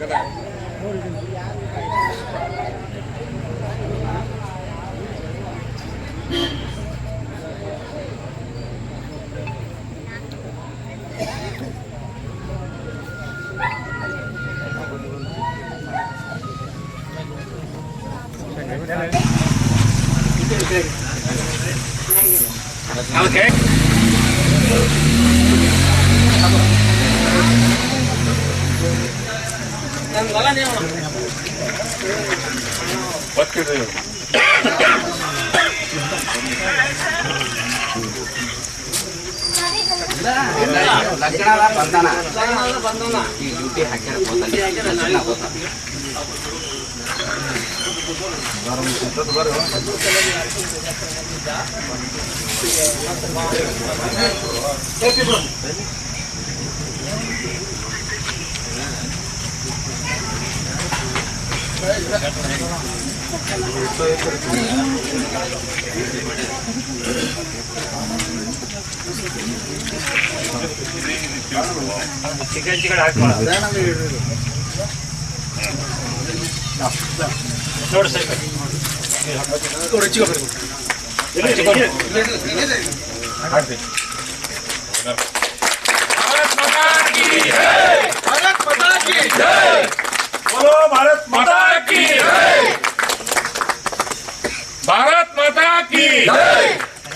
కదా ಲಗ್ನದ ಬಂಧನ ಈ ಡ್ಯೂಟಿ ಹಾಕ್ಯಾರ भारत माता की भारत माता की जय बोलो भारत माता की भारत माता की जय।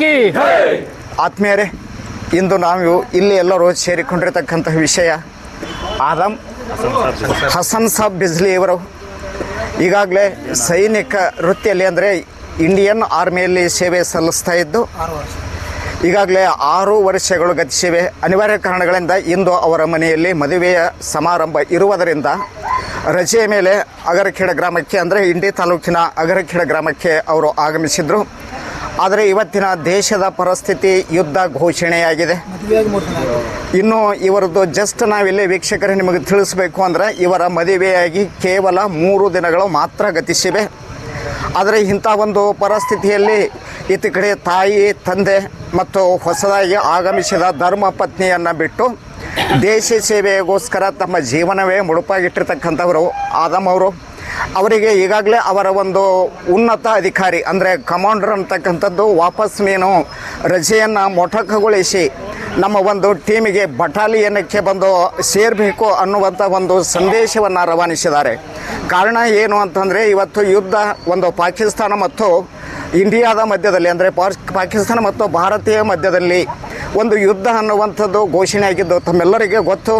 ಕಿ ಆತ್ಮೀಯರೇ, ಇಂದು ನಾವು ಇಲ್ಲಿ ಎಲ್ಲರೂ ಸೇರಿಕೊಂಡಿರ್ತಕ್ಕಂತಹ ವಿಷಯ ಆದಮ್ ಹಸನ್ ಸಾಬ್ ಬಿಜ್ಲಿ ಇವರು. ಈಗಾಗಲೇ ಸೈನಿಕ ವೃತ್ತಿಯಲ್ಲಿ ಅಂದರೆ ಇಂಡಿಯನ್ ಆರ್ಮಿಯಲ್ಲಿ ಸೇವೆ ಸಲ್ಲಿಸ್ತಾ ಇದ್ದು, ಈಗಾಗಲೇ ಆರು ವರ್ಷಗಳು ಗತಿಸಿವೆ. ಅನಿವಾರ್ಯ ಕಾರಣಗಳಿಂದ ಇಂದು ಅವರ ಮನೆಯಲ್ಲಿ ಮದುವೆಯ ಸಮಾರಂಭ ಇರುವುದರಿಂದ ರಜೆಯ ಮೇಲೆ ಅಗರಖೇಡ ಗ್ರಾಮಕ್ಕೆ ಅಂದರೆ ಇಂಡಿ ತಾಲೂಕಿನ ಅಗರಖೇಡ ಗ್ರಾಮಕ್ಕೆ ಅವರು ಆಗಮಿಸಿದರು. ಆದರೆ ಇವತ್ತಿನ ದೇಶದ ಪರಿಸ್ಥಿತಿ ಯುದ್ಧ ಘೋಷಣೆಯಾಗಿದೆ. ಇನ್ನು ಇವರದ್ದು ಜಸ್ಟ್ ನಾವಿಲ್ಲಿ ವೀಕ್ಷಕರೇ ನಿಮಗೆ ತಿಳಿಸಬೇಕು ಅಂದರೆ ಇವರ ಮದುವೆಯಾಗಿ ಕೇವಲ ಮೂರು ದಿನಗಳು ಮಾತ್ರ ಗತಿಸಿವೆ. ಆದರೆ ಇಂಥ ಒಂದು ಪರಿಸ್ಥಿತಿಯಲ್ಲಿ ಇತ್ತ ಕಡೆ ತಾಯಿ, ತಂದೆ ಮತ್ತು ಹೊಸದಾಗಿ ಆಗಮಿಸಿದ ಧರ್ಮ ಪತ್ನಿಯನ್ನು ಬಿಟ್ಟು ದೇಶ ಸೇವೆಗೋಸ್ಕರ ತಮ್ಮ ಜೀವನವೇ ಮುಡುಪಾಗಿಟ್ಟಿರ್ತಕ್ಕಂಥವರು, ಆದಮ್ ಅವರು. ಅವರಿಗೆ ಈಗಾಗಲೇ ಅವರ ಒಂದು ಉನ್ನತ ಅಧಿಕಾರಿ, ಅಂದರೆ ಕಮಾಂಡರ್ ಅಂತಕ್ಕಂಥದ್ದು ವಾಪಸ್ ನೀನು ರಜೆಯನ್ನು ಮೊಟಕಗೊಳಿಸಿ ನಮ್ಮ ಒಂದು ಟೀಮಿಗೆ ಬಟಾಲಿಯನಕ್ಕೆ ಬಂದು ಸೇರಬೇಕು ಅನ್ನುವಂಥ ಒಂದು ಸಂದೇಶವನ್ನು ರವಾನಿಸಿದ್ದಾರೆ. ಕಾರಣ ಏನು ಅಂತಂದರೆ ಇವತ್ತು ಯುದ್ಧ ಒಂದು ಪಾಕಿಸ್ತಾನ ಮತ್ತು ಇಂಡಿಯಾದ ಮಧ್ಯದಲ್ಲಿ, ಅಂದರೆ ಪಾಕಿಸ್ತಾನ ಮತ್ತು ಭಾರತೀಯ ಮಧ್ಯದಲ್ಲಿ ಒಂದು ಯುದ್ಧ ಅನ್ನುವಂಥದ್ದು ಘೋಷಣೆ ಆಗಿದ್ದು ತಮ್ಮೆಲ್ಲರಿಗೆ ಗೊತ್ತು.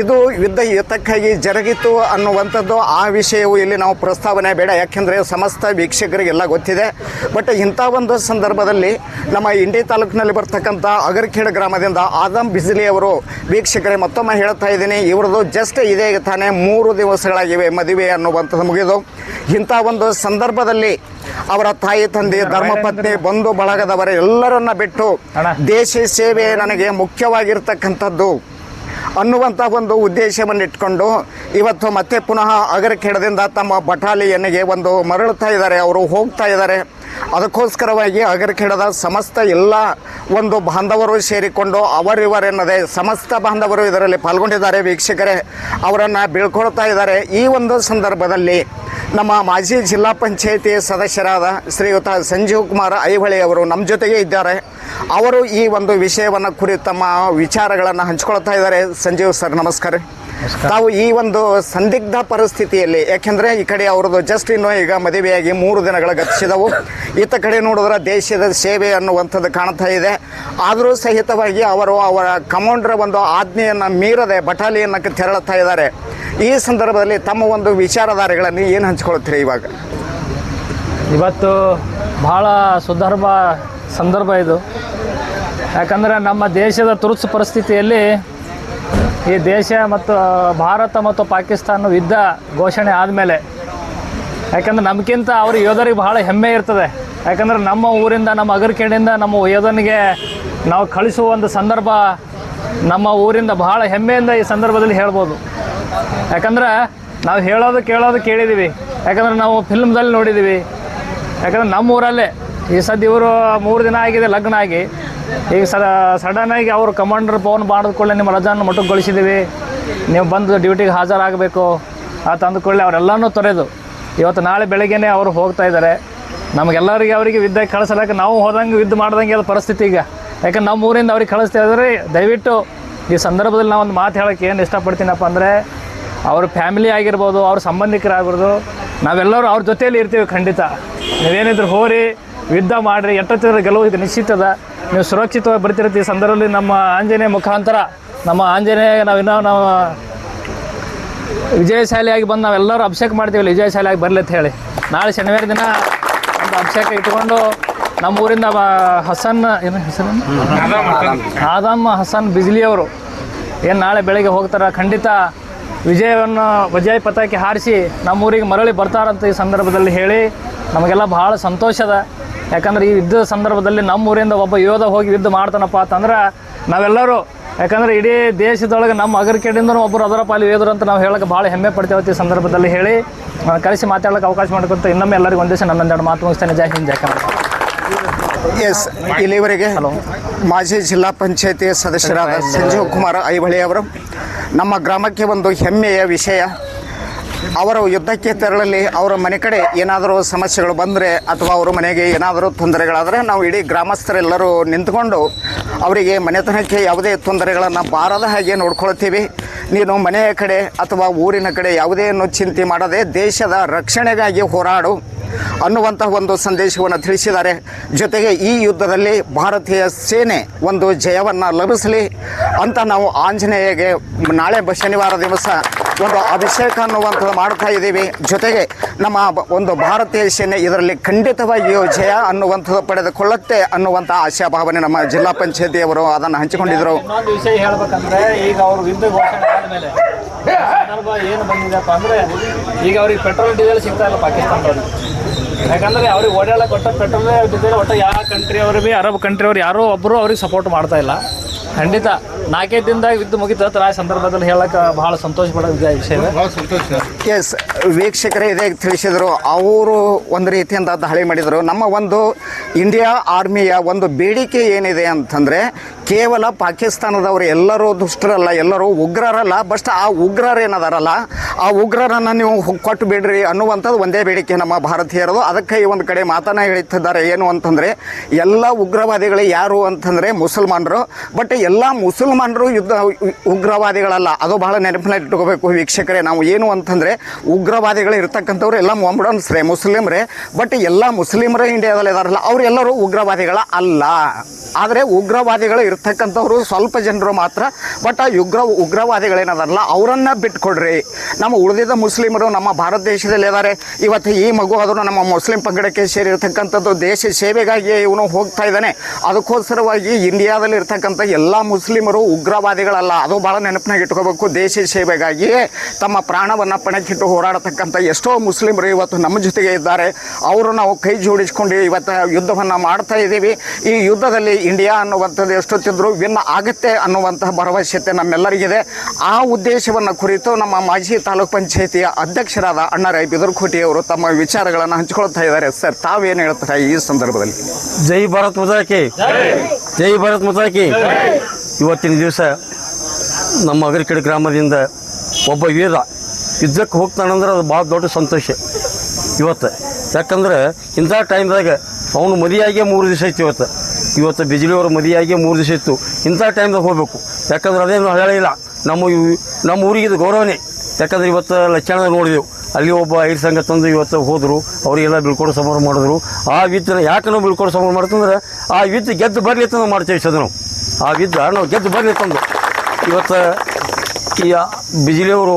ಇದು ಯುದ್ಧ ಯುದ್ಧಕ್ಕಾಗಿ ಜರುಗಿತು ಅನ್ನುವಂಥದ್ದು ಆ ವಿಷಯವು ಇಲ್ಲಿ ನಾವು ಪ್ರಸ್ತಾವನೆ ಬೇಡ. ಯಾಕೆಂದರೆ ಸಮಸ್ತ ವೀಕ್ಷಕರಿಗೆಲ್ಲ ಗೊತ್ತಿದೆ. ಬಟ್ ಇಂಥ ಒಂದು ಸಂದರ್ಭದಲ್ಲಿ ನಮ್ಮ ಇಂಡಿ ತಾಲೂಕಿನಲ್ಲಿ ಬರ್ತಕ್ಕಂಥ ಅಗರ್ಖೇಡ್ ಗ್ರಾಮದಿಂದ ಆದಮ್ ಬಿಜ್ಲಿ ಅವರು ವೀಕ್ಷಕರೇ ಮತ್ತೊಮ್ಮೆ ಹೇಳ್ತಾ ಇದ್ದೀನಿ ಇವ್ರದ್ದು ಜಸ್ಟ್ ಇದೇ ತಾನೇ ಮೂರು ದಿವಸಗಳಾಗಿವೆ ಮದುವೆ ಅನ್ನುವಂಥದ್ದು ಮುಗಿದು. ಇಂಥ ಒಂದು ಸಂದರ್ಭದಲ್ಲಿ ಅವರ ತಾಯಿ ತಂದೆ ಧರ್ಮಪತ್ನಿ ಬಂಧು ಬಳಗದವರ ಎಲ್ಲರನ್ನ ಬಿಟ್ಟು ದೇಶ ಸೇವೆ ನನಗೆ ಮುಖ್ಯವಾಗಿರ್ತಕ್ಕಂಥದ್ದು. ಅನ್ನುವಂಥ ಒಂದು ಉದ್ದೇಶವನ್ನು ಇಟ್ಕೊಂಡು ಇವತ್ತು ಮತ್ತೆ ಪುನಃ ಅಗರಖೇಡದಿಂದ ತಮ್ಮ ಬಟಾಲಿಯನ್ನಿಗೆ ಒಂದು ಮರಳುತ್ತಾ ಇದ್ದಾರೆ. ಅವರು ಹೋಗ್ತಾ ಇದ್ದಾರೆ. ಅದಕ್ಕೋಸ್ಕರವಾಗಿ ಅಗರಖೇಡದ ಸಮಸ್ತ ಎಲ್ಲ ಒಂದು ಬಾಂಧವರು ಸೇರಿಕೊಂಡು ಅವರಿವರೆನ್ನದೆ ಸಮಸ್ತ ಬಾಂಧವರು ಇದರಲ್ಲಿ ಪಾಲ್ಗೊಂಡಿದ್ದಾರೆ. ವೀಕ್ಷಕರೇ, ಅವರನ್ನು ಬೀಳ್ಕೊಳ್ತಾ ಇದ್ದಾರೆ. ಈ ಒಂದು ಸಂದರ್ಭದಲ್ಲಿ ನಮ್ಮ ಮಾಜಿ ಜಿಲ್ಲಾ ಪಂಚಾಯಿತಿ ಸದಸ್ಯರಾದ ಶ್ರೀಯುತ ಸಂಜೀವ್ ಕುಮಾರ್ ಐಹೊಳೆ ಅವರು ನಮ್ಮ ಜೊತೆಗೆ ಇದ್ದಾರೆ. ಅವರು ಈ ಒಂದು ವಿಷಯವನ್ನು ಕುರಿತು ತಮ್ಮ ವಿಚಾರಗಳನ್ನು ಹಂಚ್ಕೊಳ್ತಾ ಇದ್ದಾರೆ. ಸಂಜೀವ್ ಸರ್, ನಮಸ್ಕಾರ. ತಾವು ಈ ಒಂದು ಸಂದಿಗ್ಧ ಪರಿಸ್ಥಿತಿಯಲ್ಲಿ ಯಾಕೆಂದ್ರೆ ಈ ಕಡೆ ಅವ್ರದ್ದು ಜಸ್ಟ್ ಇನ್ನು ಈಗ ಮದುವೆಯಾಗಿ ಮೂರು ದಿನಗಳ ಗತಿಸಿದವು. ಈತ ಕಡೆ ನೋಡಿದ್ರೆ ದೇಶದ ಸೇವೆ ಅನ್ನುವಂಥದ್ದು ಕಾಣ್ತಾ ಇದೆ. ಆದರೂ ಸಹಿತವಾಗಿ ಅವರು ಅವರ ಕಮಾಂಡರ್ ಒಂದು ಆಜ್ಞೆಯನ್ನು ಮೀರದೆ ಬಟಾಲಿಯನ್ನಕ್ಕೆ ತೆರಳುತ್ತಾ ಇದ್ದಾರೆ. ಈ ಸಂದರ್ಭದಲ್ಲಿ ತಮ್ಮ ಒಂದು ವಿಚಾರಧಾರೆಗಳನ್ನು ಏನು ಹಂಚ್ಕೊಳ್ತೀರಿ ಇವಾಗ? ಇವತ್ತು ಬಹಳ ಸುಧರ್ಭ ಸಂದರ್ಭ ಇದು. ಯಾಕಂದರೆ ನಮ್ಮ ದೇಶದ ತುರ್ತು ಪರಿಸ್ಥಿತಿಯಲ್ಲಿ ಈ ದೇಶ ಮತ್ತು ಭಾರತ ಮತ್ತು ಪಾಕಿಸ್ತಾನ ಯುದ್ಧ ಘೋಷಣೆ ಆದಮೇಲೆ. ಯಾಕಂದ್ರೆ ನಮಗಿಂತ ಅವ್ರ ಯೋಧರಿಗೆ ಬಹಳ ಹೆಮ್ಮೆ ಇರ್ತದೆ. ಯಾಕಂದ್ರೆ ನಮ್ಮ ಊರಿಂದ, ನಮ್ಮ ಅಗರ್ಕೆಡಿಂದ ನಮ್ಮ ಯೋಧನಿಗೆ ನಾವು ಕಳಿಸುವ ಒಂದು ಸಂದರ್ಭ ನಮ್ಮ ಊರಿಂದ ಬಹಳ ಹೆಮ್ಮೆಯಿಂದ ಈ ಸಂದರ್ಭದಲ್ಲಿ ಹೇಳ್ಬೋದು. ಯಾಕಂದ್ರೆ ನಾವು ಹೇಳೋದು ಕೇಳೋದು ಕೇಳಿದ್ದೀವಿ ಯಾಕಂದ್ರೆ ನಾವು ಫಿಲ್ಮ್ದಲ್ಲಿ ನೋಡಿದ್ದೀವಿ ಯಾಕಂದ್ರೆ ನಮ್ಮ ಊರಲ್ಲೇ, ಈ ಸದ್ಯ ಇವರು ಮೂರು ದಿನ ಆಗಿದೆ ಲಗ್ನ ಆಗಿ. ಈಗ ಸಡ ಸಡನ್ನಾಗಿ ಅವರು ಕಮಾಂಡರ್ ಫೋನ್ ಮಾಡಿದ್ಕೊಳ್ಳೆ ನಿಮ್ಮ ರಜಾನ ಮೊಟಕುಗೊಳಿಸಿದ್ದೀವಿ. ನೀವು ಬಂದು ಡ್ಯೂಟಿಗೆ ಹಾಜರಾಗಬೇಕು. ಅಂತ ಕೂಡಲೇ ಅವರೆಲ್ಲನೂ ತೊರೆದು. ಇವತ್ತು ನಾಳೆ ಬೆಳಗ್ಗೆನೇ ಅವರು ಹೋಗ್ತಾ ಇದ್ದಾರೆ. ನಮಗೆಲ್ಲರಿಗೆ ಅವರಿಗೆ ವಿದ್ಯೆ ಕಳಿಸಲಕ್ಕೆ ನಾವು ಹೋದಂಗೆ ವಿದ್ಯೆ ಮಾಡ್ದಂಗೆ ಅದು ಪರಿಸ್ಥಿತಿ ಈಗ. ಯಾಕಂದ್ರೆ ನಮ್ಮ ಊರಿಂದ ಅವ್ರಿಗೆ ಕಳಿಸ್ತಾ ಇದ್ದಾರೆ. ದಯವಿಟ್ಟು ಈ ಸಂದರ್ಭದಲ್ಲಿ ನಾವು ಒಂದು ಮಾತು ಹೇಳೋಕ್ಕೆ ಏನು ಇಷ್ಟಪಡ್ತೀನಪ್ಪ ಅಂದರೆ, ಅವ್ರ ಫ್ಯಾಮಿಲಿ ಆಗಿರ್ಬೋದು, ಅವ್ರ ಸಂಬಂಧಿಕರಾಗಿರ್ಬೋದು, ನಾವೆಲ್ಲರೂ ಅವ್ರ ಜೊತೆಯಲ್ಲಿ ಇರ್ತೀವಿ ಖಂಡಿತ. ನೀವೇನಿದ್ರು ಹೋರಿ ಯುದ್ಧ ಮಾಡಿರಿ ಎಟ್ಟತ್ತಿರ ಗೆಲುವು ಇದು ನಿಶ್ಚಿತದ ನೀವು ಸುರಕ್ಷಿತವಾಗಿ ಬರ್ತಿರ್ತೀವಿ ಈ ಸಂದರ್ಭದಲ್ಲಿ ನಮ್ಮ ಆಂಜನೇಯ ಮುಖಾಂತರ, ನಮ್ಮ ಆಂಜನೇಯ ನಾವು ನಾವು ವಿಜಯಶಾಲಿಯಾಗಿ ಬಂದು ನಾವೆಲ್ಲರೂ ಅಭಿಷೇಕ ಮಾಡ್ತೀವಿ ವಿಜಯಶಾಲಿಯಾಗಿ ಬರಲಿ ಅಂತ ಹೇಳಿ. ನಾಳೆ ಶನಿವಾರ ದಿನ ಒಂದು ಅಭಿಷೇಕ ಇಟ್ಕೊಂಡು ನಮ್ಮ ಊರಿಂದ ಹಸನ್, ಏನು ಹೆಸರು? ಆದಮ್ ಹಸನ್ ಬಿಜ್ಲಿ ಅವರು ಏನು ನಾಳೆ ಬೆಳಗ್ಗೆ ಹೋಗ್ತಾರೆ, ಖಂಡಿತ ವಿಜಯವನ್ನು, ವಿಜಯ ಪತಾಕೆ ಹಾರಿಸಿ ನಮ್ಮೂರಿಗೆ ಮರಳಿ ಬರ್ತಾರಂತ ಈ ಸಂದರ್ಭದಲ್ಲಿ ಹೇಳಿ ನಮಗೆಲ್ಲ ಬಹಳ ಸಂತೋಷದ ಯಾಕಂದ್ರೆ ಈ ಯುದ್ಧದ ಸಂದರ್ಭದಲ್ಲಿ ನಮ್ಮೂರಿಂದ ಒಬ್ಬ ಯೋಧ ಹೋಗಿ ಯುದ್ಧ ಮಾಡ್ತಾನಪ್ಪ ಅಂತಂದ್ರೆ ನಾವೆಲ್ಲರೂ ಯಾಕಂದ್ರೆ ಇಡೀ ದೇಶದೊಳಗೆ ನಮ್ಮ ಅಗರ್ಕೆಡಿಂದನೂ ಒಬ್ಬರು ಅದರ ಪಾಲಿ ಯೋಧರು ಅಂತ ನಾವು ಹೇಳಕ್ಕೆ ಭಾಳ ಹೆಮ್ಮೆ ಪಡ್ತೇವೆ ಈ ಸಂದರ್ಭದಲ್ಲಿ ಹೇಳಿ ಕಲಿಸಿ ಮಾತಾಡೋಕ್ಕೆ ಅವಕಾಶ ಮಾಡ್ಕೊತ ಇನ್ನೊಮ್ಮೆ ಎಲ್ಲರಿಗೂ ಒಂದೇ ನನ್ನೊಂದೆರಡು ಮಾತು ಮುಗಿಸ್ತೇನೆ. ಜೈ ಹಿಂದ್ ಜೈ ಎಸ್ ಇಲ್ಲಿವರೆಗೆ ಹಲೋ ಮಾಜಿ ಜಿಲ್ಲಾ ಪಂಚಾಯತಿಯ ಸದಸ್ಯರಾದ ಸಂಜೀವ್ ಕುಮಾರ್ ಐಹೊಳೆಯವರು ನಮ್ಮ ಗ್ರಾಮಕ್ಕೆ ಒಂದು ಹೆಮ್ಮೆಯ ವಿಷಯ. ಅವರು ಯುದ್ಧಕ್ಕೆ ತೆರಳಲಿ, ಅವರ ಮನೆ ಕಡೆ ಏನಾದರೂ ಸಮಸ್ಯೆಗಳು ಬಂದರೆ ಅಥವಾ ಅವರ ಮನೆಗೆ ಏನಾದರೂ ತೊಂದರೆಗಳಾದರೆ ನಾವು ಇಡೀ ಗ್ರಾಮಸ್ಥರೆಲ್ಲರೂ ನಿಂತ್ಕೊಂಡು ಅವರಿಗೆ ಮನೆತನಕ್ಕೆ ಯಾವುದೇ ತೊಂದರೆಗಳನ್ನು ಬಾರದ ಹಾಗೆ ನೋಡ್ಕೊಳ್ತೀವಿ. ನೀನು ಮನೆಯ ಕಡೆ ಅಥವಾ ಊರಿನ ಕಡೆ ಯಾವುದೇನು ಚಿಂತೆ ಮಾಡದೆ ದೇಶದ ರಕ್ಷಣೆಗಾಗಿ ಹೋರಾಡು ಅನ್ನುವಂತಹ ಒಂದು ಸಂದೇಶವನ್ನು ತಿಳಿಸಿದ್ದಾರೆ. ಜೊತೆಗೆ ಈ ಯುದ್ಧದಲ್ಲಿ ಭಾರತೀಯ ಸೇನೆ ಒಂದು ಜಯವನ್ನು ಲಭಿಸಲಿ ಅಂತ ನಾವು ಆಂಜನೇಯಗೆ ನಾಳೆ ಶನಿವಾರ ದಿವಸ ಒಂದು ಅಭಿಷೇಕ ಅನ್ನುವಂಥದ್ದು ಮಾಡ್ತಾ ಇದ್ದೀವಿ. ಜೊತೆಗೆ ನಮ್ಮ ಒಂದು ಭಾರತೀಯ ಸೇನೆ ಇದರಲ್ಲಿ ಖಂಡಿತವಾಗಿಯೂ ಜಯ ಅನ್ನುವಂಥದ್ದು ಪಡೆದುಕೊಳ್ಳುತ್ತೆ ಅನ್ನುವಂಥ ಆಶಾಭಾವನೆ ನಮ್ಮ ಜಿಲ್ಲಾ ಪಂಚಾಯತಿಯವರು ಅದನ್ನು ಹಂಚಿಕೊಂಡಿದ್ದರು ವಿಷಯ ಹೇಳ್ಬೇಕಂದ್ರೆ ಈಗ ಅವರು ಯುದ್ಧ ಘೋಷಣೆ ಆದಮೇಲೆ ಸಂದರ್ಭ ಏನು ಬಂದಿದೆಪ್ಪ ಅಂದ್ರೆ ಈಗ ಅವ್ರಿಗೆ ಪೆಟ್ರೋಲ್, ಡೀಸೆಲ್ ಸಿಗ್ತಾ ಇಲ್ಲ ಪಾಕಿಸ್ತಾನದವ್ರಿಗೆ. ಯಾಕಂದ್ರೆ ಅವ್ರಿಗೆ ಓಡಾಡಕ್ಕೆ ಕೊಟ್ಟ ಪೆಟ್ರೋಲ್, ಡೀಸೆಲ್, ಒಟ್ಟು ಯಾವ ಕಂಟ್ರಿ ಅವರು ಬಿ, ಅರಬ್ ಕಂಟ್ರಿ ಅವ್ರು ಯಾರೋ ಒಬ್ಬರು ಅವ್ರಿಗೆ ಸಪೋರ್ಟ್ ಮಾಡ್ತಾ ಇಲ್ಲ. ಖಂಡಿತ. ನಾಲ್ಕೈದು ದಿನದಾಗ ಯುದ್ಧ ಮುಗಿತ ಆ ಸಂದರ್ಭದಲ್ಲಿ ಹೇಳಕ್ಕೆ ಬಹಳ ಸಂತೋಷ ಪಡೋ ವಿಷಯ. ಇದೆ ಎಸ್ ವೀಕ್ಷಕರೇ ಇದೇ ತಿಳಿಸಿದರು. ಅವರು ಒಂದು ರೀತಿಯಿಂದ ದಾಳಿ ಮಾಡಿದರು. ನಮ್ಮ ಒಂದು ಇಂಡಿಯಾ ಆರ್ಮಿಯ ಒಂದು ಬೇಡಿಕೆ ಏನಿದೆ ಅಂತಂದರೆ ಕೇವಲ ಪಾಕಿಸ್ತಾನದವರು ಎಲ್ಲರೂ ದುಷ್ಟರಲ್ಲ ಎಲ್ಲರೂ ಉಗ್ರರಲ್ಲ ಬಸ್ಟ್ ಆ ಉಗ್ರರೇನದಾರಲ್ಲ ಆ ಉಗ್ರರನ್ನು ನೀವು ಕೊಟ್ಟು ಬಿಡ್ರಿ ಅನ್ನುವಂಥದ್ದು ಒಂದೇ ಬೇಡಿಕೆ ನಮ್ಮ ಭಾರತೀಯರದು. ಅದಕ್ಕೆ ಈ ಒಂದು ಕಡೆ ಮಾತನ್ನ ಹೇಳ್ತಿದ್ದಾರೆ. ಏನು ಅಂತಂದರೆ ಎಲ್ಲ ಉಗ್ರವಾದಿಗಳು ಯಾರು ಅಂತಂದರೆ ಮುಸಲ್ಮಾನರು. ಬಟ್ ಎಲ್ಲ ಮುಸಲ್ಮಾನರು ಯುದ್ಧ ಉಗ್ರವಾದಿಗಳಲ್ಲ. ಅದು ಬಹಳ ನೆನಪಿನಲ್ಲಿ ಇಟ್ಕೋಬೇಕು ವೀಕ್ಷಕರೇ. ನಾವು ಏನು ಅಂತಂದರೆ ಉಗ್ರವಾದಿಗಳು ಇರ್ತಕ್ಕಂಥವ್ರು ಎಲ್ಲ ಮೊಹಮ್ಮಡನ್ಸ್ರೇ ಮುಸ್ಲಿಮ್ರೇ. ಬಟ್ ಎಲ್ಲ ಮುಸ್ಲಿಮರೇ ಇಂಡಿಯಾದಲ್ಲಿ ಇದಾರಲ್ಲ, ಅವರೆಲ್ಲರೂ ಉಗ್ರವಾದಿಗಳ ಅಲ್ಲ. ಆದರೆ ಉಗ್ರವಾದಿಗಳು ಇರ್ತಕ್ಕಂಥವ್ರು ಸ್ವಲ್ಪ ಜನರು ಮಾತ್ರ. ಬಟ್ ಆ ಉಗ್ರ ಉಗ್ರವಾದಿಗಳೇನದಾರಲ್ಲ, ಅವರನ್ನ ಬಿಟ್ಕೊಡ್ರಿ. ನಮ್ಮ ಉಳಿದಿದ್ದ ಮುಸ್ಲಿಮರು ನಮ್ಮ ಭಾರತ ದೇಶದಲ್ಲಿ ಇದ್ದಾರೆ ಇವತ್ತು ಈ ಮಗು ಆದರೂ ನಮ್ಮ ಮುಸ್ಲಿಂ ಪಂಗಡಕ್ಕೆ ಸೇರಿರ್ತಕ್ಕಂಥದ್ದು ದೇಶ ಸೇವೆಗಾಗಿ ಇವನು ಹೋಗ್ತಾ ಇದ್ದಾನೆ. ಅದಕ್ಕೋಸ್ಕರವಾಗಿ ಇಂಡಿಯಾದಲ್ಲಿ ಇರ್ತಕ್ಕಂಥ ಎಲ್ಲ ಮುಸ್ಲಿಮರು ಉಗ್ರವಾದಿಗಳಲ್ಲ ಅದು ಭಾಳ ನೆನಪಿನಾಗ ಇಟ್ಕೋಬೇಕು. ದೇಶ ಸೇವೆಗಾಗಿ ತಮ್ಮ ಪ್ರಾಣವನ್ನು ಪಣಕ್ಕಿಟ್ಟು ಹೋರಾಡತಕ್ಕಂಥ ಎಷ್ಟೋ ಮುಸ್ಲಿಮರು ಇವತ್ತು ನಮ್ಮ ಜೊತೆಗೆ ಇದ್ದಾರೆ. ಅವರು ನಾವು ಕೈ ಜೋಡಿಸ್ಕೊಂಡು ಇವತ್ತು ಯುದ್ಧವನ್ನು ಮಾಡ್ತಾ ಇದ್ದೀವಿ. ಈ ಯುದ್ಧದಲ್ಲಿ ಇಂಡಿಯಾ ಅನ್ನುವಂಥದ್ದು ಎಷ್ಟೊತ್ತಿದ್ರು ವಿನ್ ಆಗುತ್ತೆ ಅನ್ನುವಂತಹ ಭರವಸೆತೆ ನಮ್ಮೆಲ್ಲರಿಗಿದೆ. ಆ ಉದ್ದೇಶವನ್ನು ಕುರಿತು ನಮ್ಮ ಮಾಜಿ ತಾಲೂಕ್ ಪಂಚಾಯತಿಯ ಅಧ್ಯಕ್ಷರಾದ ಅಣ್ಣರೈ ಬಿದರ್ಕೋಟಿಯವರು ತಮ್ಮ ವಿಚಾರಗಳನ್ನು ಹಂಚಿಕೊಳ್ತಾ ಇದ್ದಾರೆ. ಸರ್ ತಾವೇನು ಹೇಳ್ತಾರೆ ಈ ಸಂದರ್ಭದಲ್ಲಿ? ಜೈ ಭಾರತ್ ಮುಜಾಕಿ ಜೈ. ಭಾರತ್ ಮಾತಾಕಿ ಇವತ್ತಿನ ದಿವಸ ನಮ್ಮ ಅಗರಿಕೆಡೆ ಗ್ರಾಮದಿಂದ ಒಬ್ಬ ವೀರ ಯುದ್ಧಕ್ಕೆ ಹೋಗ್ತಾನಂದ್ರೆ ಅದು ಭಾಳ ದೊಡ್ಡ ಸಂತೋಷ ಇವತ್ತು. ಯಾಕಂದ್ರೆ ಇಂಥ ಟೈಮ್ದಾಗ ಅವನು ಮದುವೆಯಾಗೇ ಮೂರು ದಿವಸ ಇತ್ತು ಇವತ್ತು. ಇವತ್ತು ಬಿಜ್ಲಿಯವ್ರ ಮದುವೆಯಾಗೇ ಮೂರು ದಿವಸ ಇತ್ತು ಇಂಥ ಟೈಮ್ದಾಗ ಹೋಗಬೇಕು. ಯಾಕಂದ್ರೆ ಅದೇನು ಹೇಳಿಲ್ಲ ನಮ್ಮ ನಮ್ಮ ಊರಿಗೆ ಇದು ಗೌರವನೇ. ಯಾಕಂದ್ರೆ ಇವತ್ತು ಲಕ್ಷಣ ನೋಡಿದೆವು. ಅಲ್ಲಿ ಒಬ್ಬ ಐದು ಸಂಘ ತಂದು ಇವತ್ತು ಹೋದರು. ಅವರಿಗೆಲ್ಲ ಬೀಳ್ಕೊಡು ಸಮಾರಂಭ ಮಾಡಿದ್ರು. ಆ ವಿದ್ಯನ ಯಾಕೆ ನಾವು ಬೀಳ್ಕೊಡೋ ಸಮಾರಂಭ ಮಾಡ್ತಂದ್ರೆ ಆ ವಿದ್ಯೆ ಗೆದ್ದು ಬರಲಿ ಅಂತ ನಾವು ಮಾಡ್ತೇವೆ ಸದ ಆ ವಿದ್ಯೆ ನಾವು ಗೆದ್ದು ಬರಲಿ ತಂದು. ಇವತ್ತು ಈ ಬಿಜಿಲಿಯವರು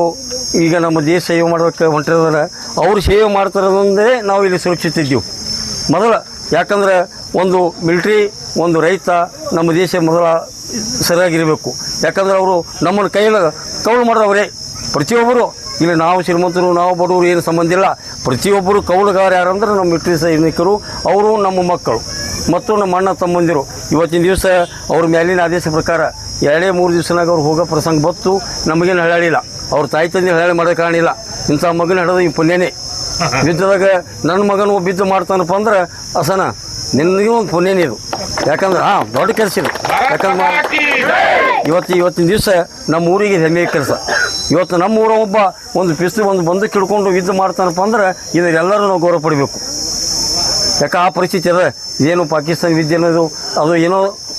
ಈಗ ನಮ್ಮ ದೇಶ ಸೇವೆ ಮಾಡೋಕ್ಕೆ ಹೊಂಟಿರೋದ್ರೆ ಅವರು ಸೇವೆ ಮಾಡ್ತಾರದಂದೇ ನಾವು ಇಲ್ಲಿ ಸುರಕ್ಷಿತ ಇದ್ದೀವಿ ಮೊದಲ, ಯಾಕಂದ್ರೆ ಒಂದು ಮಿಲ್ಟ್ರಿ, ಒಂದು ರೈತ ನಮ್ಮ ದೇಶ ಮೊದಲ ಸರಿಯಾಗಿರಬೇಕು. ಯಾಕಂದ್ರೆ ಅವರು ನಮ್ಮನ್ನು ಕೈಯಲ್ಲಿ ಕೌಲು ಮಾಡಿದವರೇ. ಪ್ರತಿಯೊಬ್ಬರು, ಇಲ್ಲಿ ನಾವು ಶ್ರೀಮಂತರು, ನಾವು ಬಡವರು ಏನು ಸಂಬಂಧ ಇಲ್ಲ. ಪ್ರತಿಯೊಬ್ಬರು ಕೌಲುಗಾರ ಯಾರಂದ್ರೆ ನಮ್ಮ ಮಿಲಿಟರಿ ಸೈನಿಕರು, ಅವರು ನಮ್ಮ ಮಕ್ಕಳು ಮತ್ತು ನಮ್ಮ ಅಣ್ಣ ತಮ್ಮಂದಿರು. ಇವತ್ತಿನ ದಿವಸ ಅವ್ರ ಮೇಲಿನ ಆದೇಶ ಪ್ರಕಾರ ಎರಡೇ ಮೂರು ದಿವಸನಾಗ ಅವ್ರು ಹೋಗೋ ಪ್ರಸಂಗ ಬತ್ತು ನಮಗೇನು ಹಳ್ಳಾಡಿಲ್ಲ ಅವ್ರ ತಾಯಿ ತಂದೆ ಹಳ್ಳಾಳಿ ಮಾಡೋ ಕಾರಣ ಇಲ್ಲ. ಇಂಥ ಮಗನ ಹಿಡೋದು ಈ ಪುಣ್ಯನೇ. ಬಿದ್ದದಾಗ ನನ್ನ ಮಗನ ಬಿದ್ದು ಮಾಡ್ತಾನಪ್ಪ ಅಂದ್ರೆ, ಅಸನ ನಿನ್ನಗೂ ಒಂದು ಪುಣ್ಯನೇ ಇದು. ಯಾಕಂದ್ರೆ, ಹಾಂ, ದೊಡ್ಡ ಕೆಲಸ ಇದು. ಯಾಕಂದ್ರೆ ಇವತ್ತು ಇವತ್ತಿನ ದಿವಸ ನಮ್ಮ ಊರಿಗೆ ಹೆಮ್ಮೆಯ ಕೆಲಸ. ಇವತ್ತು ನಮ್ಮ ಊರ ಒಬ್ಬ ಒಂದು ಪಿಸ್ತು ಒಂದು ಬಂದು ಕಿಡ್ಕೊಂಡು ಇದು ಮಾಡ್ತಾನಪ್ಪ ಅಂದ್ರೆ ಇದನ್ನೆಲ್ಲರೂ ನಾವು ಗೌರವ ಪಡಿಬೇಕು. ಯಾಕೆ ಆ ಪರಿಸ್ಥಿತಿ ಅದ ಏನು ಪಾಕಿಸ್ತಾನ ವಿದ್ಯೆ ಅನ್ನೋದು, ಅದು ಏನೋ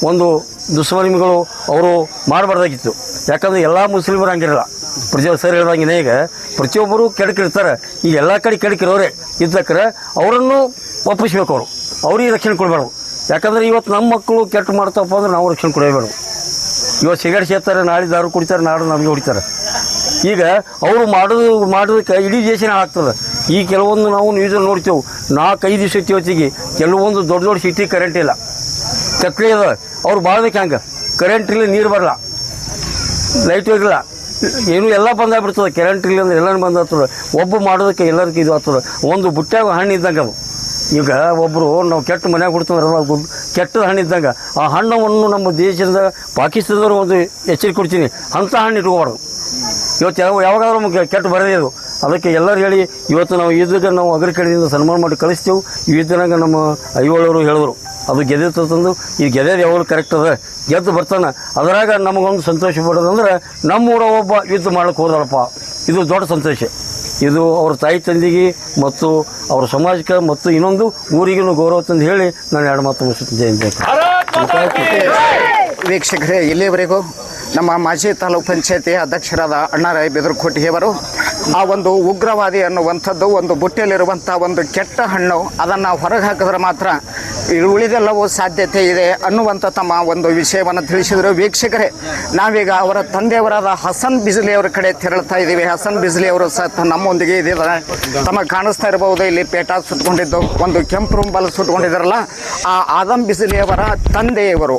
ಒಂದು ದುಷ್ಪರಿಮಿಗಳು ಅವರು ಮಾಡಬಾರ್ದಾಗಿತ್ತು. ಯಾಕಂದ್ರೆ ಎಲ್ಲ ಮುಸ್ಲಿಮರು ಹಂಗಿರಲ್ಲ. ಪ್ರತಿ ಸರ್ ಹೇಳ್ದಂಗೆ ಈಗ ಪ್ರತಿಯೊಬ್ಬರು ಕೆಡಕಿರ್ತಾರೆ. ಈಗ ಎಲ್ಲ ಕಡೆ ಕೆಡಕಿರೋರೆ ಇದ್ದಕ್ರೆ ಅವರನ್ನು ಒಪ್ಪಿಸ್ಬೇಕು ಅವರು. ಅವ್ರಿಗೆ ರಕ್ಷಣೆ ಕೊಡಬಾರ್ದು. ಯಾಕಂದ್ರೆ ಇವತ್ತು ನಮ್ಮ ಮಕ್ಕಳು ಕೆಟ್ಟ ಮಾಡ್ತಪ್ಪ ಅಂದ್ರೆ ನಾವು ರಕ್ಷಣೆ ಕೊಡಬೇಡ ಇವತ್ತು ಸಿಗರೇಟ್ ಸೇರ್ತಾರೆ ನಾಳೆ ದಾರು ಕುಡಿತಾರೆ ನಾಡು ನಮಗೆ ಹೊಡಿತಾರೆ. ಈಗ ಅವರು ಮಾಡೋದು, ಮಾಡೋದಕ್ಕೆ ಇಡೀ ದೇಶನೇ ಆಗ್ತದೆ ಈ ಕೆಲವೊಂದು ನಾವು ನ್ಯೂಸಲ್ಲಿ ನೋಡ್ತೇವೆ. ನಾಲ್ಕೈದು ದಿವಸ ಹೊತ್ತಿಗೆ ಕೆಲವೊಂದು ದೊಡ್ಡ ದೊಡ್ಡ ಸಿಟಿ ಕರೆಂಟ್ ಇಲ್ಲ. ಕತ್ಲೆ ಅದ. ಅವ್ರು ಬಾಳ್ಬೇಕು ಹಂಗೆ. ಕರೆಂಟ್ ಇಲ್ಲ, ನೀರು ಬರಲ್ಲ. ಲೈಟ್ ಹೋಗಿಲ್ಲ. ಏನು ಎಲ್ಲ ಬಂದಾಗ್ಬಿಡ್ತದೆ ಕರೆಂಟ್ ಇಲ್ಲ ಅಂದ್ರೆ ಎಲ್ಲನೂ ಬಂದಾಗ್ತದೆ ಒಬ್ಬ ಮಾಡೋದಕ್ಕೆ ಎಲ್ಲರಿಗೂ ಇದು ಆಗ್ತದೆ. ಒಂದು ಬುಟ್ಟ್ಯಾಗ ಹಣ್ಣು ಇದ್ದಂಗೆ ಅದು ಈಗ ಒಬ್ಬರು ನಾವು ಕೆಟ್ಟ ಮನೆಯಾಗ ಅದು ಕೆಟ್ಟದ ಹಣ್ಣು ಇದ್ದಂಗೆ. ಆ ಹಣ್ಣವನ್ನು ನಮ್ಮ ದೇಶದ ಪಾಕಿಸ್ತಾನದವ್ರು ಒಂದು ಎಚ್ಚರಿಕೆ ಕೊಡ್ತೀನಿ. ಅಂಥ ಹಣ್ಣು ಇಟ್ಕೋಬಾರ್ದು. ಇವತ್ತು ಯಾವ ಯಾವಾಗಾದ್ರೂ ಕೆಟ್ಟು ಬರದೇ ಅದು ಅದಕ್ಕೆ ಎಲ್ಲರೂ ಹೇಳಿ ಇವತ್ತು ನಾವು ಯುದ್ಧಕ್ಕೆ ನಾವು ಅಗ್ರ ಕಡೆಯಿಂದ ಸನ್ಮಾನ ಮಾಡಿ ಕಳಿಸ್ತೇವೆ. ಈ ಯುದ್ಧನಾಗ ನಮ್ಮ ಐವಳವರು ಹೇಳಿದ್ರು ಅದು ಗೆದ್ದಿತ್ತು ತಂದು ಈ ಗೆದ್ದೆದು ಯಾವ ಕರೆಕ್ಟ್ ಅದ. ಗೆದ್ದು ಬರ್ತಾನೆ. ಅದರಾಗ ನಮಗೊಂದು ಸಂತೋಷ ಪಡೋದಂದ್ರೆ ನಮ್ಮೂರ ಒಬ್ಬ ಯುದ್ಧ ಮಾಡಕ್ಕೆ ಹೋದಳಪ್ಪ. ಇದು ದೊಡ್ಡ ಸಂತೋಷ. ಇದು ಅವ್ರ ತಾಯಿ ತಂದೆಗೆ ಮತ್ತು ಅವ್ರ ಸಮಾಜಕ್ಕೆ ಮತ್ತು ಇನ್ನೊಂದು ಊರಿಗೂ ಗೌರವ ತಂದು ಹೇಳಿ ನಾನು ಎರಡು ಮಾತು ಮುಗಿಸುತ್ತಿದ್ದೆ ವೀಕ್ಷಕರೇ ಇಲ್ಲಿವರೆಗೂ ನಮ್ಮ ಮಾಜಿ ತಾಲೂಕು ಪಂಚಾಯತಿ ಅಧ್ಯಕ್ಷರಾದ ಅಣ್ಣಾರಾಯ್ ಬೆದರ್ಕೋಟಿಯವರು ಆ ಒಂದು ಉಗ್ರವಾದಿ ಅನ್ನುವಂಥದ್ದು, ಒಂದು ಬುಟ್ಟಿಯಲ್ಲಿರುವಂಥ ಒಂದು ಕೆಟ್ಟ ಹಣ್ಣು, ಅದನ್ನು ಹೊರಗೆ ಹಾಕಿದ್ರೆ ಮಾತ್ರ ಉಳಿದೆಲ್ಲವೂ ಸಾಧ್ಯತೆ ಇದೆ ಅನ್ನುವಂಥ ತಮ್ಮ ಒಂದು ವಿಷಯವನ್ನು ತಿಳಿಸಿದರು. ವೀಕ್ಷಕರೇ, ನಾವೀಗ ಅವರ ತಂದೆಯವರಾದ ಹಸನ್ ಬಿಜ್ಲಿ ಅವರ ಕಡೆ ತೆರಳ್ತಾ ಇದ್ದೀವಿ. ಹಸನ್ ಬಿಜ್ಲಿ ಅವರು ಸಹ ನಮ್ಮೊಂದಿಗೆ ಇದ್ದಾರೆ. ತಮಗೆ ಕಾಣಿಸ್ತಾ ಇರಬಹುದು ಇಲ್ಲಿ ಪೇಟ ಸುಟ್ಕೊಂಡಿದ್ದು, ಒಂದು ಕೆಂಪು ರುಂಬಲ್ ಸುಟ್ಕೊಂಡಿದ್ದಾರಲ್ಲ, ಆ ಆದಮ್ ಅವರ ತಂದೆಯವರು.